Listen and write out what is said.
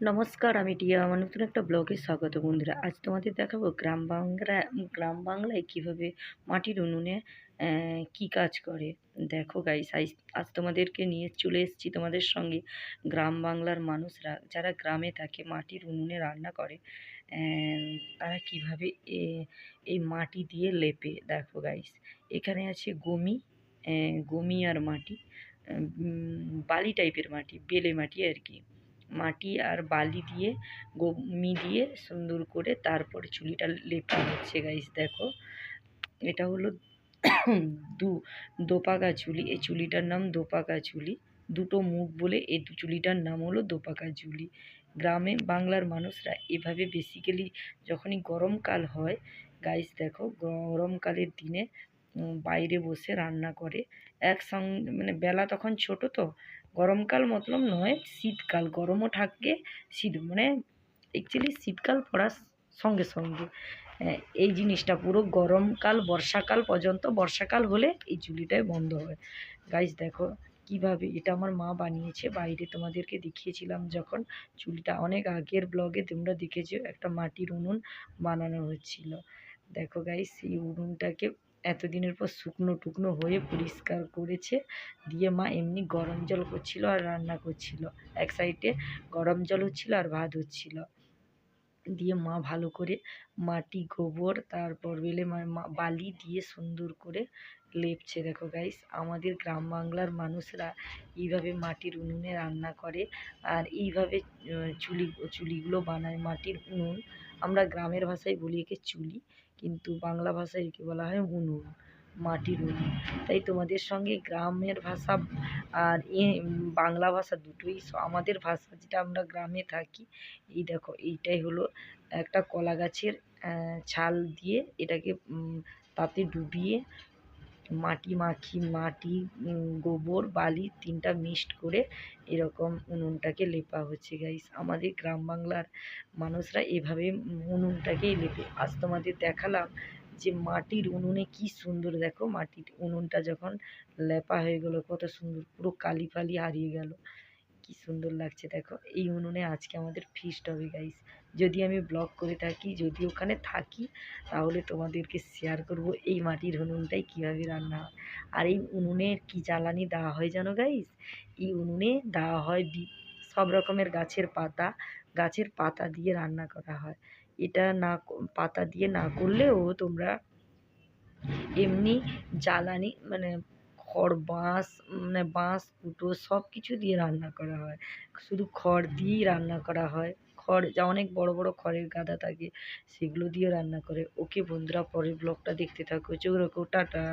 নমস্কার, আমি টিয়া আমার নতুন একটা ব্লগে স্বাগত বন্ধুরা। আজ তোমাদের দেখাবো গ্রাম বাংলা, গ্রাম বাংলায় কীভাবে মাটির উনুনে কি কাজ করে। দেখো গাইস আজ তোমাদেরকে নিয়ে চলে এসেছি তোমাদের সঙ্গে গ্রাম বাংলার মানুষরা। যারা গ্রামে থাকে, মাটির উনুনে রান্না করে তারা কীভাবে এই মাটি দিয়ে লেপে। দেখো গাইস এখানে আছে গমি গমি আর মাটি বালি টাইপের মাটি, বেলে মাটি আর কি। মাটি আর বালি দিয়ে, গমি দিয়ে সুন্দর করে তারপরে চুলিটা লেপা হচ্ছে গাইস দেখো। এটা হলো দু, দোপাকা চুলি। এই চুলিটার নাম দোপাকা চুলি। দুটো মুখ বলে এই চুলিটার নাম হলো দোপাকা চুলি। গ্রামে বাংলার মানুষরা এভাবে বেসিক্যালি যখনই গরমকাল হয় গাইস দেখো, গরমকালের দিনে বাইরে বসে রান্না করে। একসঙ্গে মানে বেলা তখন ছোট তো গরমকাল মতলব নয় শীতকাল। গরমও থাকে শীত মানে অ্যাকচুয়ালি শীতকাল পড়ার সঙ্গে সঙ্গে। আহ, এই জিনিসটা পুরো গরমকাল বর্ষাকাল পর্যন্ত বর্ষাকাল হলে এই চুলিটাই বন্ধ হয়। গাইস দেখো কীভাবে এটা আমার মা বানিয়েছে। বাইরে তোমাদেরকে দেখিয়েছিলাম যখন চুলিটা অনেক আগের ব্লগে তোমরা দেখেছ একটা মাটির উনুন বানানো হচ্ছিল। দেখো গাইস সেই উনুনটাকে এতদিনের পর শুকনো টুকনো হয়ে পরিষ্কার করেছে। দিয়ে মা এমনি গরম জল করছিল আর রান্না করছিল। এক সাইডে গরম জল হচ্ছিল আর ভাত হচ্ছিল দিয়ে মা ভালো করে মাটি, গোবর, তারপর বেলে বালি দিয়ে সুন্দর করে লেপছে। দেখো গাইস আমাদের গ্রাম বাংলার মানুষরা এইভাবে মাটির উনুনে রান্না করে আর এইভাবে চুলি, চুলিগুলো বানায় মাটির উনুন। আমরা গ্রামের ভাষায় বলি একে চুলি, কিন্তু বাংলা ভাষায় একে বলা হয় উনুন। মাটির উনুন তাই তোমাদের সঙ্গে গ্রামের ভাষা আর এ বাংলা ভাষা দুটোই আমাদের ভাষা যেটা আমরা গ্রামে থাকি, এই দেখো, এইটাই হলো একটা কলা গাছের ছাল দিয়ে এটাকে তাতে ডুবিয়ে মাটি মাখি, মাটি গোবর, বালি তিনটা মিক্সড করে এরকম উনুনটাকে লেপা হচ্ছে গাইস আমাদের গ্রাম বাংলার মানুষরা এভাবে উনুনটাকেই লেপে। আজ তোমাদের দেখালাম যে মাটির উনুনে কি সুন্দর দেখো, মাটির উনুনটা যখন লেপা হয়ে গেলো, কত সুন্দর পুরো কালি ফালি হারিয়ে গেল। কি সুন্দর লাগছে দেখো, এই উনুনে আজকে আমাদের ফিস্ট হবে গাইস যদি আমি ব্লগ করে থাকি, যদি ওখানে থাকি, তাহলে তোমাদেরকে শেয়ার করব এই মাটির উনুনটাই কীভাবে রান্না হয়। আর এই উনুনে কি জ্বালানি দেওয়া হয় জানো গাইস এই উনুনে দেওয়া হয় সব রকমের গাছের পাতা গাছের পাতা দিয়ে রান্না করা হয়। এটা না পাতা দিয়ে না করলেও তোমরা এমনি জ্বালানি মানে খড়, বাঁশ মানে বাঁশ, কুটো সব কিছু দিয়ে রান্না করা হয়। শুধু খড় দিয়েই রান্না করা হয়। খড় যা অনেক বড় বড় খড়ের গাদা থাকে, সেগুলো দিয়ে রান্না করে। ওকে বন্ধুরা, পরের ব্লগটা দেখতে থাকো। চোখ রাখো। টাটা।